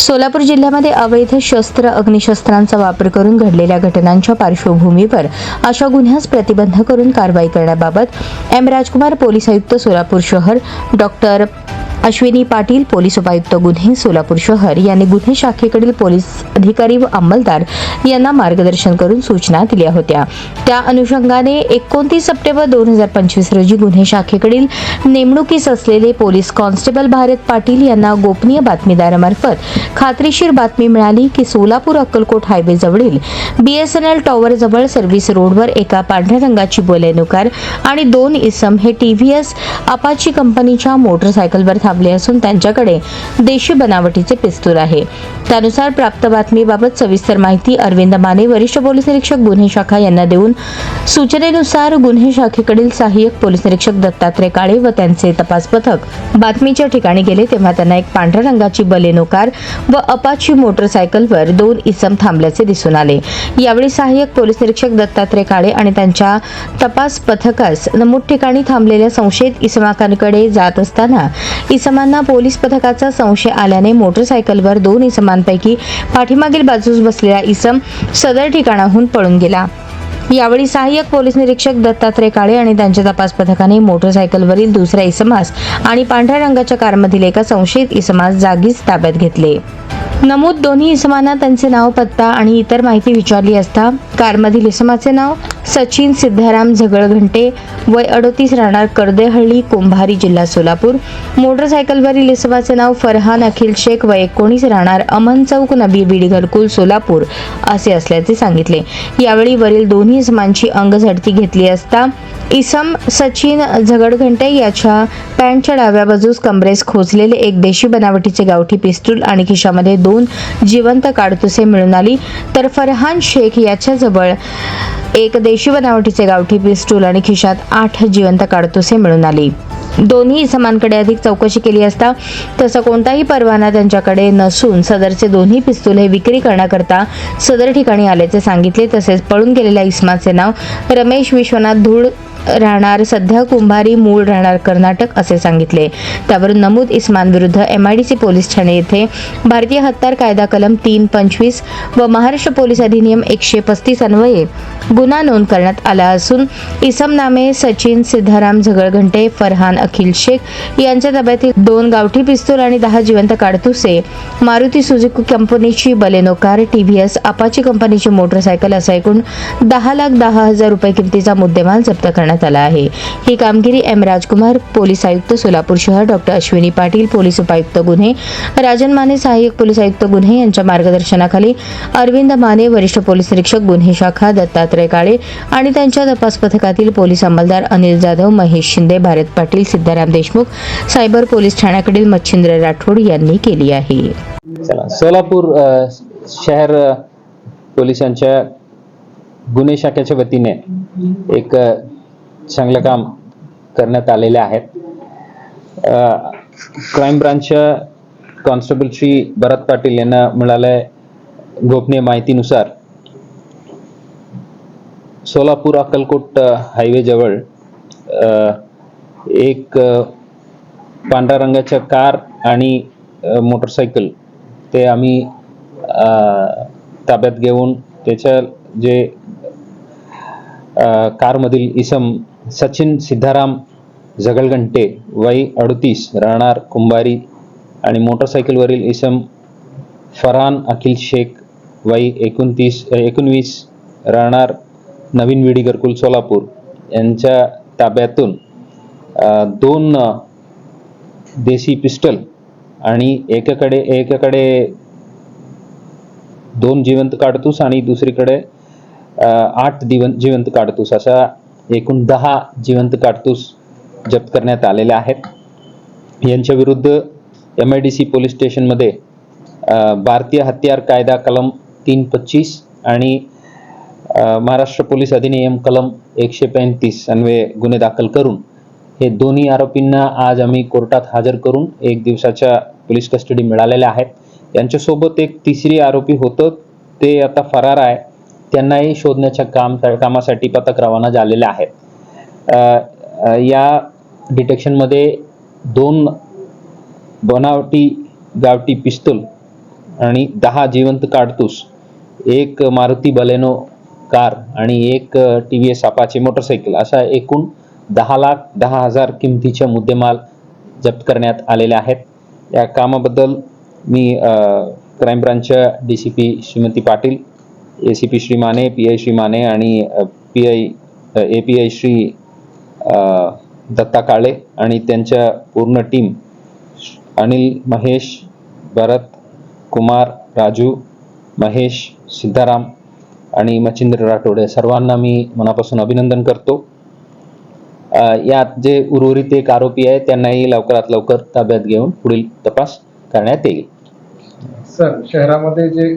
सोलापूर जिल्ह्यामध्ये अवैध शस्त्र अग्निशस्त्रांचा वापर करून घडलेल्या घटनांच्या पार्श्वभूमीवर अशा गुन्ह्यास प्रतिबंध करून कारवाई करण्याबाबत एम. राजकुमार पोलीस आयुक्त सोलापूर शहर डॉक्टर अश्विनी पाटील पोलीस उपायुक्त गुन्हे सोलापूर शहर यांनी गुन्हे शाखेकडील पोलीस अधिकारी व अंमलदार यांना मार्गदर्शन करून सूचना दिल्या होत्या. त्या अनुषंगाने एकोणतीस सप्टेंबर दोन हजार पंचवीस रोजी गुन्हे शाखेकडील नेमणुकीस असलेले पोलीस कॉन्स्टेबल भारत पाटील यांना गोपनीय बातमीदारामार्फत खात्रीशीर बातमी मिळाली की सोलापूर अक्कलकोट हायवे जवळील बीएसएनएल टॉवर जवळ सर्व्हिस रोडवर एका पांढऱ्या रंगाची बोलेनुकार आणि दोन इसम हे टीव्हीएस अपाची कंपनीच्या मोटरसायकलवर थांबले असून त्यांच्याकडे देशी बनावटीचे पिस्तूल आहे. त्यानुसार प्राप्त बातमीबाबत सविस्तर माहिती अरविंद माने वरिष्ठ पोलीस निरीक्षक गुन्हे शाखा यांना देऊन सूचनेनुसार गुन्हे शाखेकडील सहाय्यक पोलीस निरीक्षक दत्तात्रय काळे व त्यांचे तपास पथक बातमीच्या ठिकाणी गेले तेव्हा त्यांना एक पांढऱ्या रंगाची बलेनो कार व अपाची मोटरसायकलवर दोन इसम थांबल्याचे दिसून आले. यावेळी सहाय्यक पोलीस निरीक्षक दत्तात्रय काळे आणि त्यांच्या तपास पथकास नमूद ठिकाणी थांबलेल्या संशयित इसमाकांकडे जात असताना इसमांना पोलीस पथकाचा संशय आल्याने मोटरसायकलवर दोन इसमांपैकी पाठीमागील बाजूस बसलेला इसम सदर ठिकाणाहून पळून गेला. यावेळी सहाय्यक पोलीस निरीक्षक दत्तात्रय काळे आणि त्यांच्या तपास पथकाने मोटरसायकलवरील दुसऱ्या इसमास आणि पांढऱ्या रंगाच्या कारमधील एका संशयित इसमास जागीच ताब्यात घेतले. नमूद दोन्ही इसमांना त्यांचे नाव पत्ता आणि इतर माहिती विचारली असता कारमधील इसमाचे नाव सचिन सिद्धाराम झगळघंटे वय अडोतीस राहणार कर्देहळ्ळी कुंभारी जिल्हा सोलापूर. मोटरसायकलवरील इसवाचे नाव फरहान अखिल शेख वय एकोणीस राहणार अमन चौक नबी बीडी घरकुल सोलापूर असे असल्याचे सांगितले. यावेळी वरील दोन्ही इसमांची अंगझडती घेतली असता इसम सचिन झगडघंटे याच्या पॅन्टच्या डाव्या बाजूस कमरेस खोचलेले एक देशी बनावटीचे गावठी पिस्तूल आणि खिशामध्ये दोन जिवंत काडतुसे मिळून आली. तर फरहान शेख याच्याजवळ एक देशी बनावटीचे गावठी पिस्तूल आणि खिशात आठ जिवंत काडतुसे मिळून आली. दोन्ही इसमांकडे अधिक चौकशी केली असता तसा कोणताही परवाना त्यांच्याकडे नसून सदरचे दोन्ही पिस्तूल हे विक्री करण्याकरता सदर ठिकाणी आल्याचे सांगितले तसेच पळून गेलेल्या इसमाचे नाव रमेश विश्वनाथ धूळ राहणार सध्या कुंभारी मूळ राहणार कर्नाटक असे सांगितले. त्यावर नमूद इस्मानविरुद्ध एमआयडीसी पोलीस ठाणे येथे भारतीय हत्यार कायदा कलम तीन पंचवीस व महाराष्ट्र पोलीस अधिनियम एकशे पस्तीस अन्वये गुन्हा नोंद करण्यात आला असून इसम नामे सचिन सिद्धाराम झगळघंटे फरहान अखिल शेख यांच्या ताब्यातील दोन गावठी पिस्तूल आणि दहा जिवंत काडतुसे मारुती सुझुकी कंपनीची बलेनो कार टीव्हीएस अपाची कंपनीची मोटरसायकल असा एकूण दहा लाख दहा हजार रुपये किमतीचा मुद्देमाल जप्त करण्यात आला आहे. ही कामगिरी एम. राजकुमार पोलीस आयुक्त सोलापूर शहर डॉक्टर अश्विनी पाटील पोलीस उपायुक्त गुन्हे राजन माने सहाय्यक पोलीस आयुक्त गुन्हे यांच्या मार्गदर्शनाखाली अरविंद माने वरिष्ठ पोलीस निरीक्षक गुन्हे शाखा दत्तात्रय काळे आणि त्यांच्या तपास पथकातील पोलीस अंमलदार अनिल जाधव महेश शिंदे भारत पाटील सिद्धाराम देशमुख सायबर पोलीस ठाण्याकडील मच्छिंद्र राठोड यांनी केली आहे. सोलापूर शहर पोलिसांच्या गुन्हे शाखेच्या वतीने एक चांगलं काम करण्यात आलेले आहेत. क्राईम ब्रांचच्या कॉन्स्टेबल श्री भरत पाटील यांना मिळालंय गोपनीय माहितीनुसार. सोलापूर अक्कलकोट हायवे जवळ एक पांढऱ्या रंगाच्या कार आणि मोटरसायकल ते आम्ही ताब्यात घेऊन त्याच्या जे कारमधील इसम सचिन सिद्धाराम झगळघंटे वय अडतीस राहणार कुंभारी आणि मोटरसायकलवरील इसम फरहान अखिल शेख वय एकोणतीस एकोणवीस राहणार नवीन विडी घरकुल सोलापूर. यांच्या ताब्यातून दोन देसी देशी पिस्टल आणि एकाकडे एकाकडे दोन जिवंत काडतूस आणि दुसरीकडे आठ दिवंत जिवंत काडतूस. अशा एकूण दहा जिवंत काडतूस जप्त करण्यात आलेले आहेत. यांच्या विरुद्ध M I D C police स्टेशनमध्ये भारतीय हत्यार कायदा कलम तीन पच्चीस आणि महाराष्ट्र पोलीस अधिनियम कलम एकशे पैंतीस अन्वये गुन्हे दाखल करून हे दोन्ही आरोपींना आज आम्ही कोर्टात हजर करून एक दिवसाच्या पोलीस कस्टडी मिळालेल्या आहेत. यांच्यासोबत एक तिसरी आरोपी होतं ते आता फरार आहे. त्यांनाही शोधण्याच्या काम कामासाठी पथक रवाना झालेले आहेत. या डिटेक्शनमध्ये दोन बनावटी गावटी पिस्तूल आणि दहा जिवंत काडतूस एक मारुती बलेनो कार आणि एक T V S Apache motorcycle अशा एकूण दहा लाख दहा हजार किमतीच्या मुद्देमाल जप्त करण्यात आलेले आहेत. या कामाबद्दल मी crime ब्रांचच्या D C P Shrimati Patil A C P Shri Mane P I Shri Mane आणि P I A P I Shri Datta Kale आणि त्यांच्या पूर्ण टीम अनिल महेश भरत कुमार राजू महेश सिद्धाराम आणि मच्छिंद्र राठोड या सर्वांना मी मनापासून अभिनंदन करतो. यात जे उर्वरित एक आरोपी आहे त्यांनाही लवकरात लवकर ताब्यात घेऊन पुढील तपास करण्यात येईल. सर शहरामध्ये जे